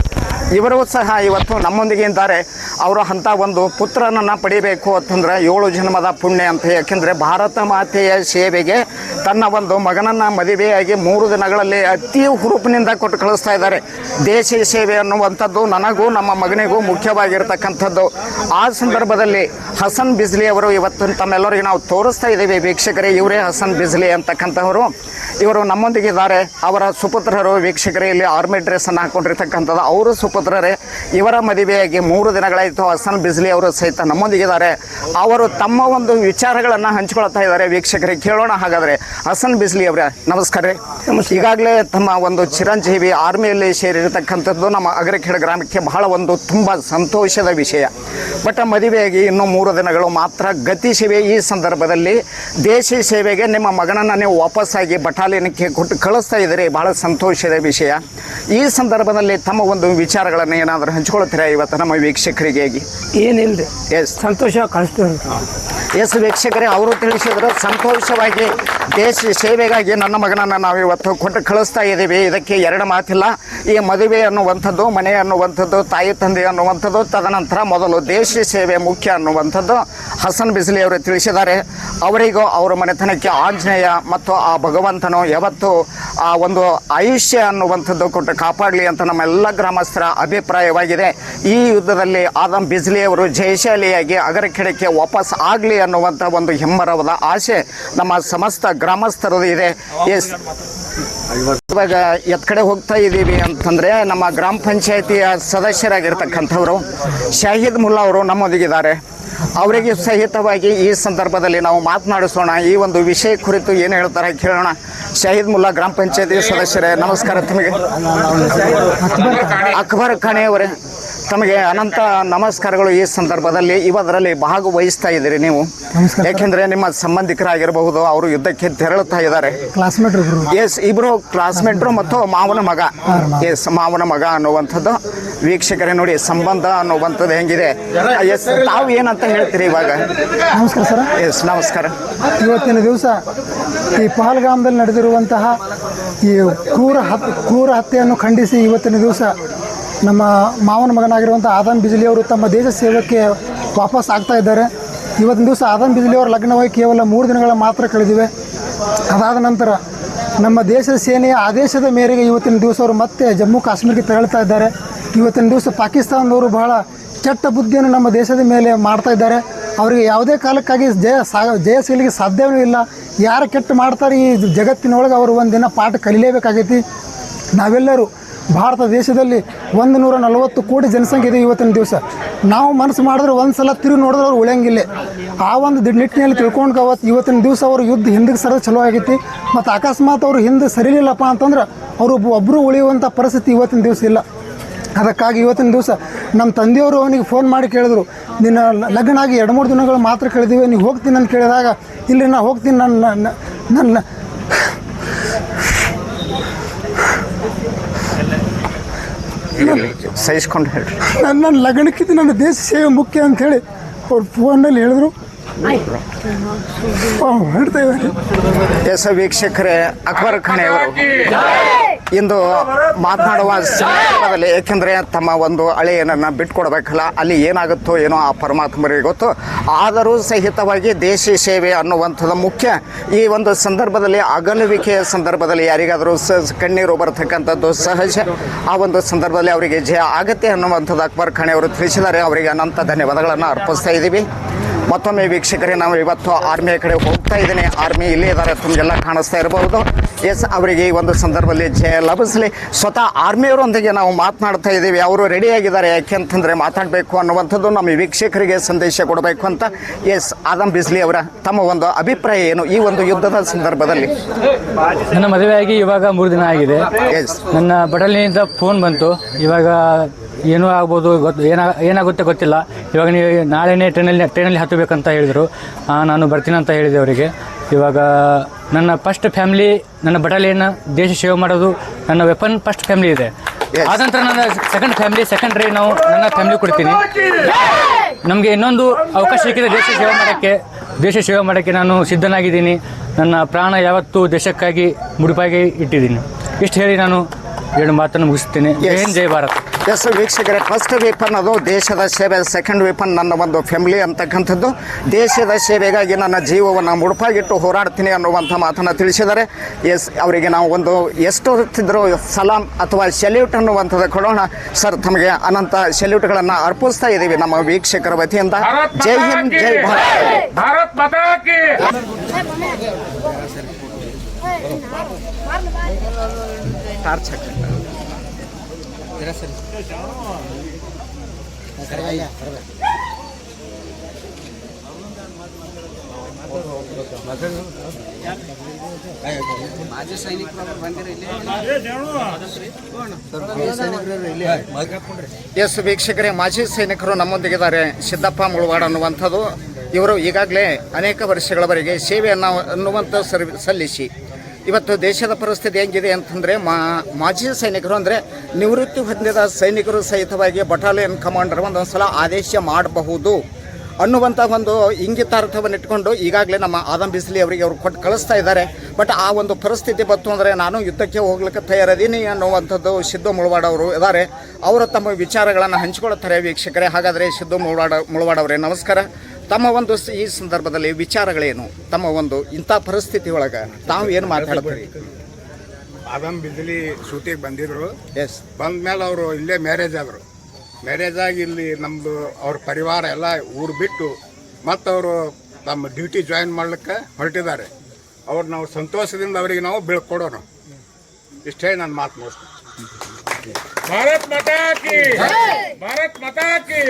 ಇವರು ಸಹ ಇವತ್ತು ನಮ್ಮೊಂದಿಗೆ ಇದ್ದಾರೆ. ಅವರು ಅಂಥ ಒಂದು ಪುತ್ರನನ್ನು ಪಡಿಬೇಕು ಅಂತಂದ್ರೆ ಏಳು ಜನ್ಮದ ಪುಣ್ಯ ಅಂತ. ಯಾಕೆಂದರೆ ಭಾರತ ಮಾತೆಯ ಸೇವೆಗೆ ತನ್ನ ಒಂದು ಮಗನನ್ನು ಮದುವೆಯಾಗಿ ಮೂರು ದಿನಗಳಲ್ಲಿ ಅತಿ ಹುರುಪಿನಿಂದ ಕೊಟ್ಟು ಕಳಿಸ್ತಾ ಇದ್ದಾರೆ. ದೇಶ ಸೇವೆ ಅನ್ನುವಂಥದ್ದು ನನಗೂ ನಮ್ಮ ಮಗನಿಗೂ ಮುಖ್ಯವಾಗಿರ್ತಕ್ಕಂಥದ್ದು. ಆ ಸಂದರ್ಭದಲ್ಲಿ ಹಸನ್ ಬಿಜ್ಲಿ ಅವರು ಇವತ್ತು ತಮ್ಮೆಲ್ಲರಿಗೆ ನಾವು ತೋರಿಸ್ತಾ ಇದ್ದೀವಿ. ವೀಕ್ಷಕರೇ, ಇವರೇ ಹಸನ್ ಬಿಜ್ಲಿ ಅಂತಕ್ಕಂಥವರು. ಇವರು ನಮ್ಮೊಂದಿಗಿದ್ದಾರೆ ಅವರ ಸುಪುತ್ರರು ವೀಕ್ಷಕರೇ, ಇಲ್ಲಿ ಆರ್ಮಿ ಡ್ರೆಸ್ಸನ್ನು ಹಾಕೊಂಡಿರ್ತಕ್ಕಂಥದ್ದು. ಅವರು ಸುಪುತ್ರರೇ, ಇವರ ಮದುವೆಯಾಗಿ ಮೂರು ದಿನಗಳಾಯಿತು ಹಸನ್ ಬಿಸ್ಲಿ ಅವರು ಸಹಿತ ನಮ್ಮೊಂದಿಗಿದ್ದಾರೆ. ಅವರು ತಮ್ಮ ಒಂದು ವಿಚಾರಗಳನ್ನು ಹಂಚಿಕೊಳ್ತಾ ಇದ್ದಾರೆ ವೀಕ್ಷಕರಿಗೆ ಕೇಳೋಣ ಹಾಗಾದರೆ. ಹಸನ್ ಬಿಸ್ಲಿ ಅವರೇ ನಮಸ್ಕಾರ ರೀ. ಈಗಾಗಲೇ ತಮ್ಮ ಒಂದು ಚಿರಂಜೀವಿ ಆರ್ಮಿಯಲ್ಲಿ ಸೇರಿರತಕ್ಕಂಥದ್ದು ನಮ್ಮ ಅಗ್ರಖೇಡ ಗ್ರಾಮಕ್ಕೆ ಬಹಳ ಒಂದು ತುಂಬ ಸಂತೋಷದ ವಿಷಯ. ಬಟ್ ಮದುವೆಯಾಗಿ ಇನ್ನೂ ಮೂರು ದಿನಗಳು ಮಾತ್ರ ಗತಿ ಸೇವೆ ಈ ಸಂದರ್ಭದಲ್ಲಿ ದೇಶಿ ಸೇವೆಗೆ ನಿಮ್ಮ ಮಗನನ್ನು ನೀವು ವಾಪಸ್ಸಾಗಿ ಬಟಾಲಿಯನ್ಕ್ಕೆ ಕೊಟ್ಟು ಕಳಿಸ್ತಾ ಇದ್ದೀರಿ. ಬಹಳ ಸಂತೋಷದ ವಿಷಯ. ಈ ಸಂದರ್ಭದಲ್ಲಿ ತಮ್ಮ ಒಂದು ವಿಚಾರಗಳನ್ನು ಏನಾದರೂ ಹಂಚ್ಕೊಳ್ತೀರಾ ಇವತ್ತು ನಮ್ಮ ವೀಕ್ಷಕರಿಗೆ? ಏನಿಲ್ರಿ. ಎಸ್ ಸಂತೋಷ ಕಳಿಸ್ತೀವಿ ಎಸ್ ವೀಕ್ಷಕರೇ, ಅವರು ತಿಳಿಸಿದ್ರು, ಸಂತೋಷವಾಗಿ ದೇಶ ಸೇವೆಗಾಗಿ ನನ್ನ ಮಗನನ್ನು ನಾವು ಇವತ್ತು ಕೊಟ್ಟು ಕಳಿಸ್ತಾ ಇದ್ದೀವಿ ಇದಕ್ಕೆ ಎರಡು ಮಾತಿಲ್ಲ. ಈ ಮದುವೆ ಅನ್ನುವಂಥದ್ದು, ಮನೆ ಅನ್ನುವಂಥದ್ದು, ತಾಯಿ ತಂದೆ ಅನ್ನುವಂಥದ್ದು, ತದನಂತರ ಮೊದಲು ದೇಶ ಸೇವೆ ಮುಖ್ಯ ಅನ್ನುವಂಥದ್ದು ಹಸನ್ ಬಿಸ್ಲಿ ಅವರು ತಿಳಿಸಿದ್ದಾರೆ. ಅವರಿಗೂ ಅವರ ಮನೆತನಕ್ಕೆ ಆಂಜನೇಯ ಮತ್ತು ಆ ಭಗವಂತನು ಯಾವತ್ತು ಆ ಒಂದು ಆಯುಷ್ಯ ಅನ್ನುವಂಥದ್ದು ಕೊಟ್ಟು ಕಾಪಾಡಲಿ ಅಂತ ನಮ್ಮೆಲ್ಲ ಗ್ರಾಮಸ್ಥರ ಅಭಿಪ್ರಾಯವಾಗಿದೆ. ಈ ಯುದ್ಧದಲ್ಲಿ ಆದಂ ಬಿಸ್ಲಿಯವರು ಜಯಶಾಲಿಯಾಗಿ ಅಗರಖೆಡಕ್ಕೆ ವಾಪಸ್ ಆಗಲಿ ಅನ್ನುವಂಥ ಒಂದು ಹೆಮ್ಮರವಾದ ಆಸೆ ನಮ್ಮ ಸಮಸ್ತ ಗ್ರಾಮಸ್ಥರದ್ದು ಇದೆ. ಇವಾಗ ಎತ್ ಕಡೆ ಹೋಗ್ತಾ ಇದ್ದೀವಿ ಅಂತಂದರೆ ನಮ್ಮ ಗ್ರಾಮ ಪಂಚಾಯತಿಯ ಸದಸ್ಯರಾಗಿರ್ತಕ್ಕಂಥವರು ಶಾಹಿದ್ ಮುಲ್ಲಾ ಅವರು ನಮ್ಮೊಂದಿಗಿದ್ದಾರೆ. ಅವರಿಗೆ ಸಹಿತವಾಗಿ ಈ ಸಂದರ್ಭದಲ್ಲಿ ನಾವು ಮಾತನಾಡಿಸೋಣ. ಈ ಒಂದು ವಿಷಯ ಕುರಿತು ಏನು ಹೇಳ್ತಾರೆ ಕೇಳೋಣ. ಶಹೀದ್ ಮುಲ್ಲಾ ಗ್ರಾಮ ಪಂಚಾಯತಿ ಸದಸ್ಯರೇ, ನಮಸ್ಕಾರ ತಮಗೆ. ಅಕ್ಬರ್ ಖಾನೆ ಅವರೇ. ತಮಗೆ ಅನಂತ ನಮಸ್ಕಾರಗಳು ಈ ಸಂದರ್ಭದಲ್ಲಿ. ಇವದರಲ್ಲಿ ಭಾಗವಹಿಸ್ತಾ ಇದ್ದೀರಿ ನೀವು. ಯಾಕೆಂದ್ರೆ ನಿಮ್ಮ ಸಂಬಂಧಿಕರಾಗಿರಬಹುದು ಅವರು ಯುದ್ಧಕ್ಕೆ ತೆರಳುತ್ತಾ ಇದ್ದಾರೆ. ಎಸ್ ಇಬ್ರು ಕ್ಲಾಸ್ಮೇಟ್ರು ಮತ್ತು ಮಾವನ ಮಗ. ಎಸ್ ಮಾವನ ಮಗ ಅನ್ನುವಂಥದ್ದು. ವೀಕ್ಷಕರೇ ನೋಡಿ ಸಂಬಂಧ ಅನ್ನುವಂಥದ್ದು ಹೆಂಗಿದೆ? ಎಸ್ ತಾವು ಏನಂತ ಹೇಳ್ತೀರಿ ಇವಾಗ? ನಮಸ್ಕಾರ ಸರ್. ಎಸ್ ನಮಸ್ಕಾರ. ಇವತ್ತಿನ ದಿವಸ ಈ ಪಹಲ್ಗಾಮದಲ್ಲಿ ನಡೆದಿರುವಂತಹ ಈ ಕ್ರೂರ ಹತ್ ಕ್ರೂರ ಹತ್ಯೆಯನ್ನು ಖಂಡಿಸಿ ಇವತ್ತಿನ ದಿವಸ ನಮ್ಮ ಮಾವನ ಮಗನಾಗಿರುವಂಥ ಆದನ್ ಬಿಜ್ಲಿ ಅವರು ತಮ್ಮ ದೇಶ ಸೇವಕ್ಕೆ ವಾಪಸ್ ಆಗ್ತಾ ಇದ್ದಾರೆ. ಇವತ್ತಿನ ದಿವಸ ಆದನ್ ಬಿಜ್ಲಿ ಅವರ ಲಗ್ನವಾಗಿ ಕೇವಲ ಮೂರು ದಿನಗಳ ಮಾತ್ರ ಕಳೆದಿವೆ. ಅದಾದ ನಂತರ ನಮ್ಮ ದೇಶದ ಸೇನೆಯ ಆದೇಶದ ಮೇರೆಗೆ ಇವತ್ತಿನ ದಿವಸ ಅವರು ಮತ್ತೆ ಜಮ್ಮು ಕಾಶ್ಮೀರಕ್ಕೆ ತೆರಳ್ತಾ ಇದ್ದಾರೆ. ಇವತ್ತಿನ ದಿವಸ ಪಾಕಿಸ್ತಾನದವರು ಬಹಳ ಕೆಟ್ಟ ಬುದ್ಧಿಯನ್ನು ನಮ್ಮ ದೇಶದ ಮೇಲೆ ಮಾಡ್ತಾ ಇದ್ದಾರೆ. ಅವರಿಗೆ ಯಾವುದೇ ಕಾಲಕ್ಕಾಗಿ ಜಯ ಸಾ, ಜಯ ಸಿಗಲಿಕ್ಕೆ ಸಾಧ್ಯವೂ ಇಲ್ಲ. ಯಾರು ಕೆಟ್ಟ ಮಾಡ್ತಾರೆ ಈ ಜಗತ್ತಿನೊಳಗೆ ಅವರು ಒಂದಿನ ಪಾಠ ಕಲಿಲೇಬೇಕಾಗೈತಿ ನಾವೆಲ್ಲರೂ ಭಾರತ ದೇಶದಲ್ಲಿ ಒಂದು ನೂರ ನಲವತ್ತು ಕೋಟಿ ಜನಸಂಖ್ಯೆ ಇದೆ ಇವತ್ತಿನ ದಿವಸ. ನಾವು ಮನಸ್ಸು ಮಾಡಿದ್ರೆ ಒಂದು ಸಲ ತಿರು ನೋಡಿದ್ರೆ ಅವ್ರು ಉಳಿಯಂಗಿಲ್ಲ. ಆ ಒಂದು ನಿಟ್ಟಿನಲ್ಲಿ ತಿಳ್ಕೊಂಡು ಅವತ್ತು ಇವತ್ತಿನ ದಿವಸ ಅವರು ಯುದ್ಧ ಹಿಂದಕ್ಕೆ ಸರೋದು ಚಲೋ ಆಗೈತಿ. ಮತ್ತು ಅಕಸ್ಮಾತ್ ಅವರು ಹಿಂದೆ ಸರಿಲಿಲ್ಲಪ್ಪ ಅಂತಂದ್ರೆ ಅವರು ಒಬ್ಬ ಒಬ್ಬರು ಉಳಿಯುವಂಥ ಪರಿಸ್ಥಿತಿ ಇವತ್ತಿನ ದಿವಸ ಇಲ್ಲ. ಅದಕ್ಕಾಗಿ ಇವತ್ತಿನ ದಿವಸ ನಮ್ಮ ತಂದೆಯವರು ಅವನಿಗೆ ಫೋನ್ ಮಾಡಿ ಕೇಳಿದ್ರು, ನಿನ್ನ ಲಗ್ನ ಆಗಿ ಎರಡು ಮೂರು ದಿನಗಳು ಮಾತ್ರ ಕೇಳಿದೀವಿ ನೀವು ಹೋಗ್ತೀನಿ ಅಂತ ಕೇಳಿದಾಗ ಇಲ್ಲಿ ನಾನು ಹೋಗ್ತೀನಿ ನನ್ನ ನನ್ನ- ಸಹಿಸ್ಕೊಂಡು ಹೇಳಿ ನನ್ನ ನನ್ನ ಲಗ್ನಕ್ಕಿಂತ ನನ್ನ ದೇಶ ಸೇವೆ ಮುಖ್ಯ ಅಂತ ಹೇಳಿ ಅವ್ರು ಫೋನಲ್ಲಿ ಹೇಳಿದ್ರು. ಹೇಳ್ತಾ ಇದ್ದಾರೆ. ಎಸ್ ವೀಕ್ಷಕರೇ ಅಕ್ಬರ್ ಖಾನೆ ಅವರು. ಇಂದು ಮಾತನಾಡುವ ಸಂದರ್ಭದಲ್ಲಿ ಏಕೆಂದರೆ ತಮ್ಮ ಒಂದು ಹಳೆಯನನ್ನು ಬಿಟ್ಕೊಡ್ಬೇಕಲ್ಲ, ಅಲ್ಲಿ ಏನಾಗುತ್ತೋ ಏನೋ ಆ ಪರಮಾತ್ಮರಿಗೆ ಗೊತ್ತು. ಆದರೂ ಸಹಿತವಾಗಿ ದೇಶಿ ಸೇವೆ ಅನ್ನುವಂಥದ್ದು ಮುಖ್ಯ. ಈ ಒಂದು ಸಂದರ್ಭದಲ್ಲಿ ಅಗಲುವಿಕೆಯ ಸಂದರ್ಭದಲ್ಲಿ ಯಾರಿಗಾದರೂ ಸ ಕಣ್ಣೀರು ಬರತಕ್ಕಂಥದ್ದು ಸಹಜ. ಆ ಒಂದು ಸಂದರ್ಭದಲ್ಲಿ ಅವರಿಗೆ ಜಯ ಆಗತ್ತೆ ಅನ್ನುವಂಥದ್ದು ಅಕ್ಬರ್ ಖಾಣೆ ಅವರು ತಿಳಿಸಿದ್ದಾರೆ. ಅವರಿಗೆ ಅನಂತ ಧನ್ಯವಾದಗಳನ್ನು ಅರ್ಪಿಸ್ತಾ ಇದ್ದೀವಿ. ಮತ್ತೊಮ್ಮೆ ವೀಕ್ಷಕರೇ ನಾವು ಇವತ್ತು ಆರ್ಮಿಯ ಕಡೆ ಹೋಗ್ತಾ ಇದ್ದೀನಿ. ಆರ್ಮಿ ಇಲ್ಲೇ ಇದ್ದಾರೆ ತಮಗೆಲ್ಲ ಕಾಣಿಸ್ತಾ ಇರಬಹುದು. ಎಸ್ ಅವರಿಗೆ ಈ ಒಂದು ಸಂದರ್ಭದಲ್ಲಿ ಜಯ ಲಭಿಸಲಿ. ಸ್ವತಃ ಆರ್ಮಿಯವರೊಂದಿಗೆ ನಾವು ಮಾತನಾಡ್ತಾ ಇದ್ದೀವಿ. ಅವರು ರೆಡಿಯಾಗಿದ್ದಾರೆ ಯಾಕೆ ಅಂತಂದರೆ ಮಾತಾಡಬೇಕು ಅನ್ನುವಂಥದ್ದು ನಮ್ಮ ವೀಕ್ಷಕರಿಗೆ ಸಂದೇಶ ಕೊಡಬೇಕು ಅಂತ. ಎಸ್ ಆದಮ್ ಬಿಸ್ಲಿ ಅವರ ತಮ್ಮ ಒಂದು ಅಭಿಪ್ರಾಯ ಏನು ಈ ಒಂದು ಯುದ್ಧದ ಸಂದರ್ಭದಲ್ಲಿ? ನನ್ನ ಮದುವೆಯಾಗಿ ಇವಾಗ ಮೂರು ದಿನ ಆಗಿದೆ. ಎಸ್ ನನ್ನ ಬಟಲಿನಿಂದ ಫೋನ್ ಬಂತು. ಇವಾಗ ಏನೂ ಆಗ್ಬೋದು ಗೊತ್ತು ಏನ ಏನಾಗುತ್ತೆ ಗೊತ್ತಿಲ್ಲ. ಇವಾಗ ನೀವು ನಾಳೆನೇ ಟ್ರೈನಲ್ಲಿ ಟ್ರೈನಲ್ಲಿ ಹತ್ತಬೇಕಂತ ಹೇಳಿದರು. ನಾನು ಬರ್ತೀನಿ ಅಂತ ಹೇಳಿದೆ ಅವರಿಗೆ. ಇವಾಗ ನನ್ನ ಫಸ್ಟ್ ಫ್ಯಾಮಿಲಿ ನನ್ನ ಬಟಾಲಿಯನ್ನು ದೇಶ ಸೇವೆ ಮಾಡೋದು ನನ್ನ ವೆಪನ್ ಫಸ್ಟ್ ಫ್ಯಾಮಿಲಿ ಇದೆ. ಆದ ನಂತರ ನನ್ನ ಸೆಕೆಂಡ್ ಫ್ಯಾಮಿಲಿ ಸೆಕೆಂಡ್ರಿ ನಾವು ನನ್ನ ಫ್ಯಾಮಿಲಿ ಕೊಡ್ತೀನಿ. ನಮಗೆ ಇನ್ನೊಂದು ಅವಕಾಶ ಸಿಕ್ಕಿದೆ ದೇಶ ಸೇವೆ ಮಾಡೋಕ್ಕೆ. ದೇಶ ಸೇವೆ ಮಾಡೋಕ್ಕೆ ನಾನು ಸಿದ್ಧನಾಗಿದ್ದೀನಿ. ನನ್ನ ಪ್ರಾಣ ಯಾವತ್ತೂ ದೇಶಕ್ಕಾಗಿ ಮುಡಿಪಾಗಿ ಇಟ್ಟಿದ್ದೀನಿ. ಇಷ್ಟು ಹೇಳಿ ನಾನು ಎರಡು ಮಾತನ್ನು ಮುಗಿಸ್ತೀನಿ. ಜೈ ಭಾರತ್. ಎಸ್ ವೀಕ್ಷಕರೇ ಫಸ್ಟ್ ವೆಪನ್ ಅದು ದೇಶದ ಸೇವೆ ಸೆಕೆಂಡ್ ವೆಪನ್ ನನ್ನ ಒಂದು ಫ್ಯಾಮಿಲಿ ಅಂತಕ್ಕಂಥದ್ದು. ದೇಶದ ಸೇವೆಗಾಗಿ ನನ್ನ ಜೀವವನ್ನು ಮುಡುಪಾಗಿಟ್ಟು ಹೋರಾಡ್ತೀನಿ ಅನ್ನುವಂಥ ಮಾತನ್ನು ತಿಳಿಸಿದ್ದಾರೆ. ಎಸ್ ಅವರಿಗೆ ನಾವು ಒಂದು ಎಷ್ಟು ಹೊತ್ತಿದ್ರು ಸಲಾಂ ಅಥವಾ ಸೆಲ್ಯೂಟ್ ಅನ್ನುವಂಥದ್ದು ಕೊಡೋಣ. ಸರ್ ತಮಗೆ ಅನಂತ ಸೆಲ್ಯೂಟ್ಗಳನ್ನು ಅರ್ಪಿಸ್ತಾ ಇದ್ದೀವಿ ನಮ್ಮ ವೀಕ್ಷಕರ ವತಿಯಿಂದ. ಜೈ ಹಿಂದ್ ಜೈ ಭಾರತ್. ಭಾರತ್ ಮಾತಾ ಕಿ. ಟಾರ್ಚ್ ಹಾಕಿ ಎಸ್ ವೀಕ್ಷಕರೇ, ಮಾಜಿ ಸೈನಿಕರು ನಮ್ಮೊಂದಿಗಿದ್ದಾರೆ. ಸಿದ್ದಪ್ಪ ಮುಳುವಾಡ ಅನ್ನುವಂಥದ್ದು. ಇವರು ಈಗಾಗಲೇ ಅನೇಕ ವರ್ಷಗಳವರೆಗೆ ಸೇವೆಯನ್ನು ಅನ್ನುವಂಥ ಸಲ್ಲಿಸಿ ಇವತ್ತು ದೇಶದ ಪರಿಸ್ಥಿತಿ ಹೆಂಗಿದೆ ಅಂತಂದರೆ ಮಾ, ಮಾಜಿ ಸೈನಿಕರು ಅಂದರೆ ನಿವೃತ್ತಿ ಹೊಂದಿದ ಸೈನಿಕರು ಸಹಿತವಾಗಿ ಬಟಾಲಿಯನ್ ಕಮಾಂಡರ್ ಒಂದೊಂದು ಸಲ ಆದೇಶ ಮಾಡಬಹುದು ಅನ್ನುವಂಥ ಒಂದು ಇಂಗಿತಾರ್ಥವನ್ನು ಇಟ್ಕೊಂಡು ಈಗಾಗಲೇ ನಮ್ಮ ಆದಂ ಬಿಸಿಲಿ ಅವರಿಗೆ ಅವರು ಕೊಟ್ಟು ಕಳಿಸ್ತಾ ಇದ್ದಾರೆ. ಬಟ್ ಆ ಒಂದು ಪರಿಸ್ಥಿತಿ ಬಂತು ಅಂದರೆ ನಾನು ಯುದ್ಧಕ್ಕೆ ಹೋಗ್ಲಿಕ್ಕೆ ತಯಾರದೀನಿ ಅನ್ನುವಂಥದ್ದು ಸಿದ್ದು ಮುಳವಾಡ ಅವರು ಇದ್ದಾರೆ. ಅವರು ತಮ್ಮ ವಿಚಾರಗಳನ್ನು ಹಂಚಿಕೊಳ್ಳುತ್ತಾರೆ ವೀಕ್ಷಕರೇ. ಹಾಗಾದರೆ ಸಿದ್ದು ಮುಳವಾಡ ಮುಳವಾಡ ನಮಸ್ಕಾರ. ತಮ್ಮ ಒಂದು ಸ- ಈ ಸಂದರ್ಭದಲ್ಲಿ ವಿಚಾರಗಳೇನು? ತಮ್ಮ ಒಂದು ಇಂಥ ಪರಿಸ್ಥಿತಿ ಒಳಗೆ ತಾವು ಏನು ಮಾತಾಡ್ತೀರಿ? ಆದಮ್ ಬಿದ್ಲಿ ಶೂಟಿಗೆ ಬಂದಿದ್ರು. ಎಸ್ ಬಂದ್ಮೇಲೆ ಅವರು ಇಲ್ಲೇ ಮ್ಯಾರೇಜ್ ಆದರು. ಮ್ಯಾರೇಜ್ ಆಗಿ ಇಲ್ಲಿ ನಮ್ಮದು ಅವ್ರ ಪರಿವಾರ ಎಲ್ಲ ಊರು ಬಿಟ್ಟು ಮತ್ತು ಅವರು ತಮ್ಮ ಡ್ಯೂಟಿ ಜಾಯಿನ್ ಮಾಡ್ಲಿಕ್ಕೆ ಹೊರಟಿದ್ದಾರೆ. ಅವ್ರು ನಾವು ಸಂತೋಷದಿಂದ ಅವರಿಗೆ ನಾವು ಬೀಳ್ಕೊಡೋಣ ಇಷ್ಟೇ ನನ್ನ ಮಾತು ಮುಗಿಸ್ತೀನಿ ಭಾರತ್ ಮತಾಕಿ ಭಾರತ್ ಮಾತಾ ಕಿ!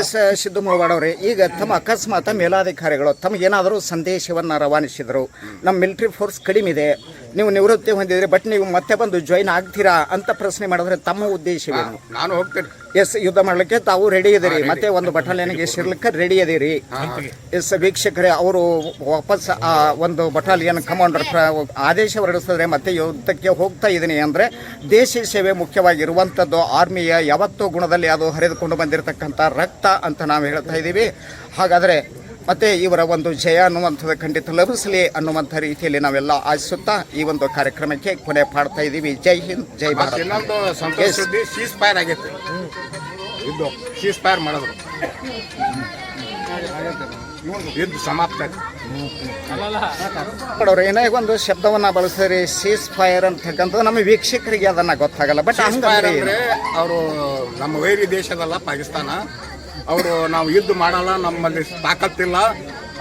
ಎಸ್ ಸಿದ್ದು ಮುಳವಾಡವ್ರಿ ಈಗ ತಮ್ಮ ಅಕಸ್ಮಾತ್ ಮೇಲಾಧಿಕಾರಿಗಳು ತಮಗೇನಾದರೂ ಸಂದೇಶವನ್ನು ರವಾನಿಸಿದರು. ನಮ್ಮ ಮಿಲಿಟರಿ ಫೋರ್ಸ್ ಕಡಿಮೆ ಇದೆ. ನೀವು ನಿವೃತ್ತಿ ಹೊಂದಿದ್ರೆ ಬಟ್ ನೀವು ಮತ್ತೆ ಬಂದು ಜಾಯಿನ್ ಆಗ್ತೀರಾ ಅಂತ ಪ್ರಶ್ನೆ ಮಾಡಿದ್ರೆ ತಮ್ಮ ಉದ್ದೇಶವೇನು ನಾನು ಹೋಗ್ತೇನೆ. ಎಸ್ ಯುದ್ಧ ಮಾಡ್ಲಿಕ್ಕೆ ತಾವು ರೆಡಿ ಇದೀರಿ ಮತ್ತೆ ಒಂದು ಬಟಾಲಿಯನ್ಗೆ ಸೇರ್ಲಿಕ್ಕೆ ರೆಡಿ ಇದೀರಿ ಎಸ್ ವೀಕ್ಷಕರೇ ಅವರು ವಾಪಸ್ ಆ ಒಂದು ಬಟಾಲಿಯನ್ ಕಮಾಂಡರ್ ಆದೇಶ ಹೊರಡಿಸಿದ್ರೆ ಮತ್ತೆ ಯುದ್ಧಕ್ಕೆ ಹೋಗ್ತಾ ಇದ್ದೀನಿ ಅಂದ್ರೆ ದೇಶ ಸೇವೆ ಮುಖ್ಯವಾಗಿರುವಂಥದ್ದು ಆರ್ಮಿಯ ಯಾವತ್ತೂ ಗುಣದಲ್ಲಿ ಅದು ಹರಿದುಕೊಂಡು ಬಂದಿರತಕ್ಕಂಥ ರಕ್ತ ಅಂತ ನಾವು ಹೇಳ್ತಾ ಇದ್ದೀವಿ. ಹಾಗಾದರೆ ಮತ್ತೆ ಇವರ ಒಂದು ಜಯ ಅನ್ನುವಂಥದ್ದು ಖಂಡಿತ ಲಭಿಸಲಿ ಅನ್ನುವಂಥ ರೀತಿಯಲ್ಲಿ ನಾವೆಲ್ಲ ಆಶಿಸುತ್ತಾ ಈ ಒಂದು ಕಾರ್ಯಕ್ರಮಕ್ಕೆ ಕೊನೆ ಪಾಡ್ತಾ ಇದ್ದೀವಿ. ಜೈ ಹಿಂದ್ ಜೈ ಭಾರತ. ಇನ್ನೊಂದು ಸಂತೋಷ ಸುದ್ದಿ ಸೀಸ್ ಫೈರ್ ಆಗೈತೆ. ಇದು ಸೀಸ್ ಫೈರ್ ಮಾಡಿದ್ರು. ಯುದ್ಧ ಸಮಾಪ್ತ ನೋಡೋರು ಏನೇ ಒಂದು ಶಬ್ದವನ್ನ ಬಳಸಿದ್ರೆ ಸೀಸ್ ಫೈರ್ ಅಂತಕ್ಕಂಥದ್ದು ನಮ್ಮ ವೀಕ್ಷಕರಿಗೆ ಅದನ್ನ ಗೊತ್ತಾಗಲ್ಲ. ಬಟ್ ಅವರು ನಮ್ಮ ವೈರಿ ದೇಶದಲ್ಲ ಪಾಕಿಸ್ತಾನ. ಅವರು ನಾವು ಯುದ್ಧ ಮಾಡಲ್ಲ, ನಮ್ಮಲ್ಲಿ ತಾಕತ್ತಿಲ್ಲ.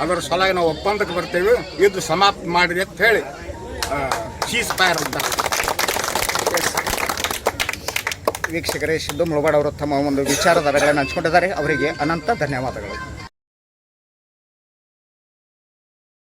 ಅದರ ಸಲಹೆ ನಾವು ಒಪ್ಪಂದಕ್ಕೆ ಬರ್ತೇವೆ. ಯುದ್ಧ ಸಮಾಪ್ತ ಮಾಡಿರಿ ಅಂತ ಹೇಳಿ ಶೀಸ್ ಫೈರ್ ಅಂತ. ವೀಕ್ಷಕರೇ, ಸಿದ್ದು ಮುಳುಗಾಡವರು ತಮ್ಮ ಒಂದು ವಿಚಾರಧಾರೆಗಳನ್ನು ಹಂಚ್ಕೊಂಡಿದ್ದಾರೆ. ಅವರಿಗೆ ಅನಂತ ಧನ್ಯವಾದಗಳು.